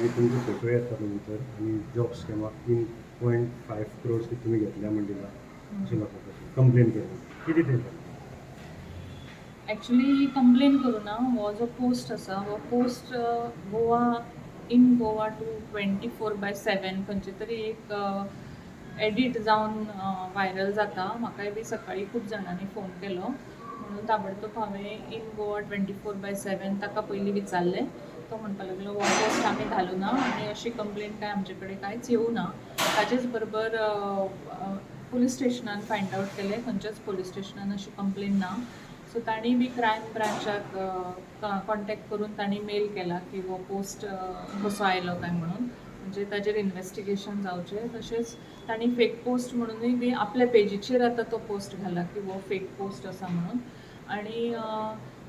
आणि तुमचे फोटो येतात नंतर आणि जॉब स्कॅमाक तीन पॉयंट फायव्ह क्रोर्स तुम्ही घेतल्या म्हणलेला अशें कंप्लेन केली कितें ते ॲक्च्युली ही कंप्लेन करू ना. हो जो पोस्ट आसा हो post Goa in Goa to twenty four by seven खंयचे तरी एक एडीट जावन व्हायरल जाता. म्हाकाय बी सकाळी खूब जाणांनी फोन केलो. म्हणून ताबडतोब हांवें in Goa twenty four by seven ताका पयलीं विचारलें. तो म्हणपाक लागलो हो आम्ही आमी ना? आनी अशी कंप्लेन काय आमचे कडेन कांयच येवं ना. ताचेच बरोबर पुलीस स्टेशनान फायंड आवट केलें खंयच्याच पोलीस स्टेशनान अशी कंप्लेन ना. सो तांणी बी क्रायम ब्रांचाक कॉन्टेक्ट करून तांणी मेल केला की हो पोस्ट कसो आयलो काय म्हणून. म्हणजे ताजेर इन्व्हेस्टिगेशन जावचें तशेंच तांणी फेक पोस्ट म्हणूनय बी आपल्या पेजीचेर आतां तो पोस्ट घाला की वो फेक पोस्ट आसा म्हणून. आनी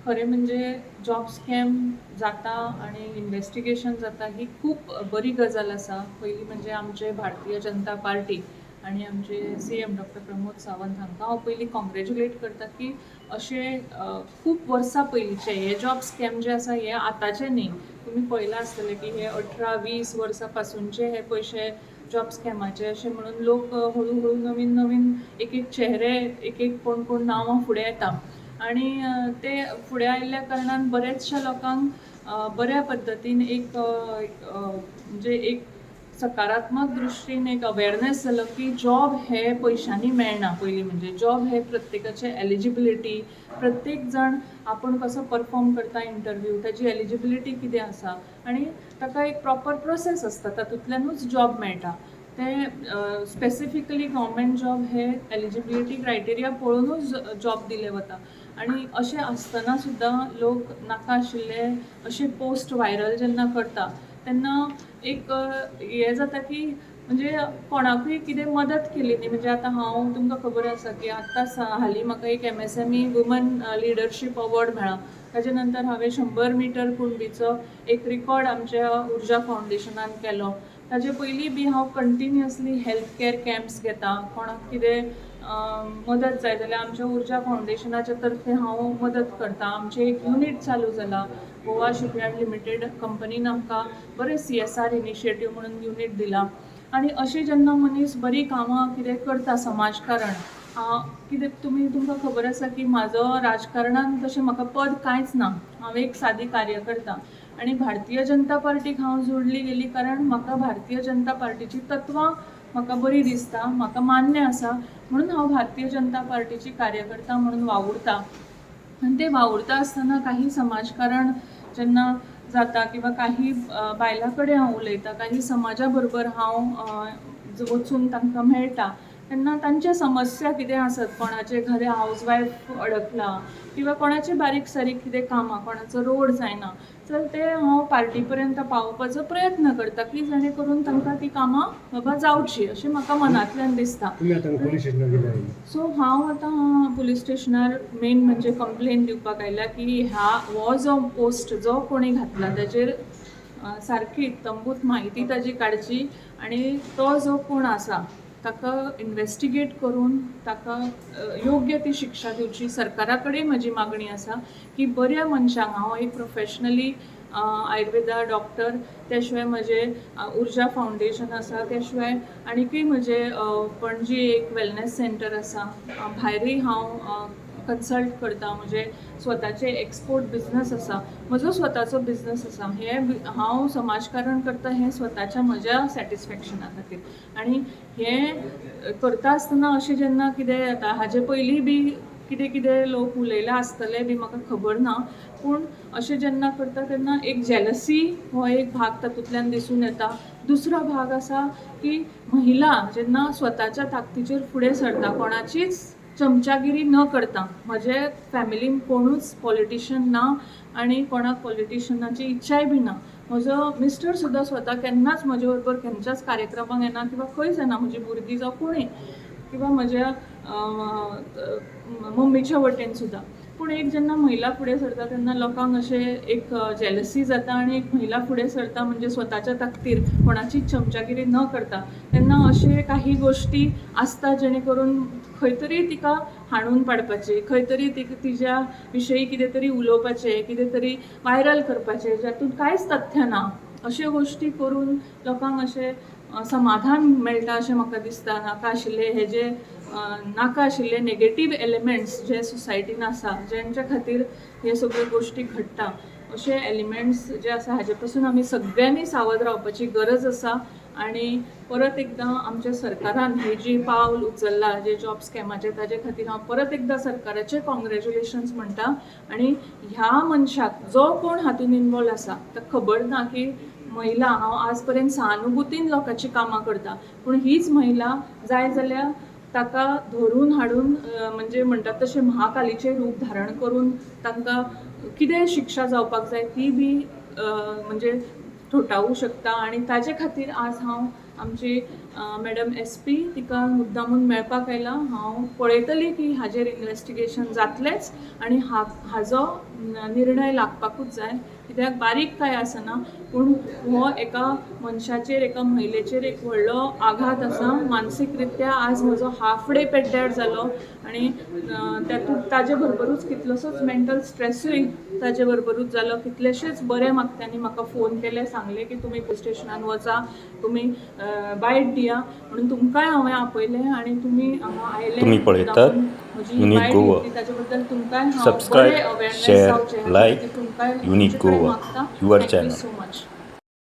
खरें म्हणजे जॉब स्कॅम जाता आनी इन्व्हेस्टिगेशन जाता ही खूब बरी गजाल आसा पयलीं म्हणजे आमचे भारतीय जनता पार्टी आनी आमचे C M doctor Pramod Sawant हांकां हांव पयलीं कॉंग्रेच्युलेट करता की अशें खूब वर्सां पयलींचे हे जॉब स्कॅम जे आसा हे आतांचे न्ही. तुमी पळयलां आसतलें की हे अठरा वीस वर्सां पासूनचे हे पयशे जॉब स्कॅमाचे अशें म्हणून लोक हळू हळू नवीन नवीन एक एक चेहरे एक एक कोण कोण नांवां फुडें येता. आनी ते फुडें आयिल्ल्या कारणान बऱ्याचशा लोकांक बऱ्या पद्दतीन एक म्हणजे एक सकारात्मक दृश्टीन एक अवेअरनेस जालो की जॉब हे पयशांनी मेळना पयलीं म्हणजे. जॉब हे प्रत्येकाचे एलिजिबिलिटी प्रत्येक जण आपण कसो परफॉर्म करता इंटरव्यू ताची एलिजिबिलिटी कितें आसा आनी ताका एक प्रॉपर प्रोसेस आसता तातूंतल्यानूच जॉब मेळटा ते स्पेसिफिकली गव्हर्मेंट जॉब हे एलिजिबिलिटी क्रायटेरिया पळोवनूच जॉब दिले वता. आनी अशें आसतना सुद्दां लोक नाका आशिल्ले अशे पोस्ट व्हायरल जेन्ना करता तेन्ना एक हें जाता की म्हणजे कोणाकूय कितें मदत केली न्ही. म्हणजे आतां हांव तुमकां खबर आसा की आतांच हालीं म्हाका एक M S M E woman leadership award मेळ्ळा ताज्या नंतर हांवें शंबर मिटर कुणबीचो एक रिकॉर्ड आमच्या उर्जा फावंडेशनान केलो. ताजे पयलीं बी हांव कंटिन्युअसली हेल्थ कॅर कॅम्प्स घेतां. कोणाक कितें मदत जाय जाल्यार आमच्या उर्जा फावंडेशनाच्या तर्फे हांव मदत करतां. आमचें एक युनीट चालू जाला. गोवा शिपयार्ड लिमिटेड कंपनीन आमकां बरें सी एस आर इनिशिएटीव म्हणून युनीट दिलां. आनी अशें जेन्ना मनीस बरीं कामां कितें करता समाजकारण कितें तुमी तुमकां खबर आसा की म्हाजो राजकारणान तशें म्हाका पद कांयच ना. हांव एक सादी कार्यकर्ता आनी भारतीय जनता पार्टीक हांव जोडली गेली कारण म्हाका भारतीय जनता पार्टीची तत्वां म्हाका बरी दिसता म्हाका मान्य आसा म्हणून हांव भारतीय जनता पार्टीची कार्यकर्ता म्हणून वावुरता. आनी ते वावुरता आसतना काही समाजकारण जेन्ना जाता किंवा काही बायलां कडेन हांव उलयतां काही समाजा बरोबर हांव वचून तांकां मेळटा तेन्ना तांचे समस्या कितें आसत कोणाचे घरा हाऊस वायफ अडकला किंवा कोणाचे बारीक सारीक कितें कामां कोणाचो रोड जायना तर ते हांव पार्टी पर्यंत पावोवपाचो प्रयत्न करता की जेणे करून तांकां ती कामां बाबा जावची अशें म्हाका मनांतल्यान दिसता. सो हांव आतां पुलीस स्टेशनार मेन म्हणजे कंप्लेन दिवपाक आयल्या की ह्या हो जो पोस्ट जो कोणी घातला ताचेर अ, सारकी तंबूत म्हायती ताजी काडची आनी तो जो कोण आसा ताका इन्वेस्टिगेट करून ताका योग्य ती शिक्षा दिवची सरकारा कडेन म्हजी मागणी आसा की बऱ्या मनशांक हांव हो, एक प्रोफेशनली आयुर्वेदा डॉक्टर त्या शिवाय म्हजे उर्जा फावंडेशन आसा त्या शिवाय आनीकूय म्हजे पणजी एक वेलनेस सेंटर आसा भायरूय हांव कन्सल्ट करता म्हणजे स्वताचे एक्सपोर्ट बिझनस आसा म्हजो स्वताचो बिझनस आसा हे हांव समाजकारण करता हें स्वताच्या म्हज्या सॅटिस्फॅक्शना खातीर. आनी हें करता आसतना अशें जेन्ना कितें जाता हाजे पयलीं बी कितें कितें लोक उलयला आसतले बी म्हाका खबर ना पूण अशें जेन्ना करता तेन्ना एक जेलसी हो एक भाग तातूंतल्यान दिसून येता. दुसरो भाग आसा की महिला जेन्ना स्वताच्या ताकतीचेर फुडें सरता कोणाचीच चमचागिरी न करता म्हजे फॅमिलीन कोणूच पॉलिटिशियन ना आनी कोणाक पॉलिटिशियनाची इच्छाय बी ना म्हजो मिस्टर सुद्दां स्वता केन्नाच म्हजे बरोबर खंयच्याच कार्यक्रमाक येना किंवां खंयच येना म्हजी भुरगीं जावं कोणूय किंवां म्हज्या मम्मीच्या वटेन सुद्दां पूण एक जेन्ना महिला फुडें सरता तेन्ना लोकांक अशें एक जेलसी जाता आनी एक महिला फुडें सरता म्हणजे स्वताच्या ताकतीर कोणाचीच चमचागिरी न करता. तेन्ना अशे काही गोश्टी आसता जेणे करून खंय तरी तिका हाणून पाडपाची खंय तरी तिका तिच्या विशयी कितें तरी उलोवपाचें कितें तरी व्हायरल करपाचें जातूंत कांयच तथ्य ना. अश्यो गोश्टी करून लोकांक अशें समाधान मेळटा अशें म्हाका दिसता. नाका आशिल्ले हे जे नाका आशिल्ले नेगेटीव एलिमेंट्स जे सोसायटीन आसा जेंच्या खातीर हे सगळ्यो गोश्टी घडटा अशे एलिमेंट्स जे आसा हाजे पासून आमी सगळ्यांनी सावध रावपाची गरज आसा. आनी परत एकदां आमच्या सरकारान ही जी पावल उचल्ला जे जॉब स्कॅमाचे ताजे खातीर हांव परत एकदां सरकाराचे कॉंग्रेच्युलेशन्स म्हणटा. आनी ह्या मनशाक जो कोण हातून इनवॉल्व आसा ताका खबर ना की महिला हांव आज पर्यंत सहानुभुतीन लोकांची कामां करता. पूण हीच महिला जाय जाल्यार ताका धरून हाडून म्हणजे म्हणटात तशें महाकालीचें रूप धारण करून तांकां कितें शिक्षा जावपाक जाय ती बी म्हणजे ठोठावूं शकता. आनी ताचे खातीर आज हांव आमची मॅडम एस पी तिका मुद्दामून मेळपाक आयला हांव पळयतली की हाजेर इन्वेस्टिगेशन जातलेंच आनी हा हाजो निर्णय लागपाकूच जाय. कित्याक बारीक कांय आसना पूण हो एका मनशाचेर एका महिलेचेर एक व्हडलो आघात आसा. मानसीक रित्या आज म्हजो हाफ डे पेड्ड्यार जालो आनी तातूंत ताजे बरोबरूच कितलोसोच मेंटल स्ट्रेसूय ताजे बरोबरूच जालो. कितलेशेच बरे त्यांनी म्हाका फोन केले सांगले की तुमी पुलीस स्टेशनान वचा तुमी बायट दिया म्हणून तुमकांय हांवें आपयलें आनी तुमी हांगा आयले तुम्ही पळयतात म्हजी युनिक गोवा. घेतली, ताजे बद्दल तुमकांय हांव Subscribe, बरें awareness share, जावचें, like तुमकांय युनिक तुमचे कडेन गोवा, मागतां. your Thank you channel. so much.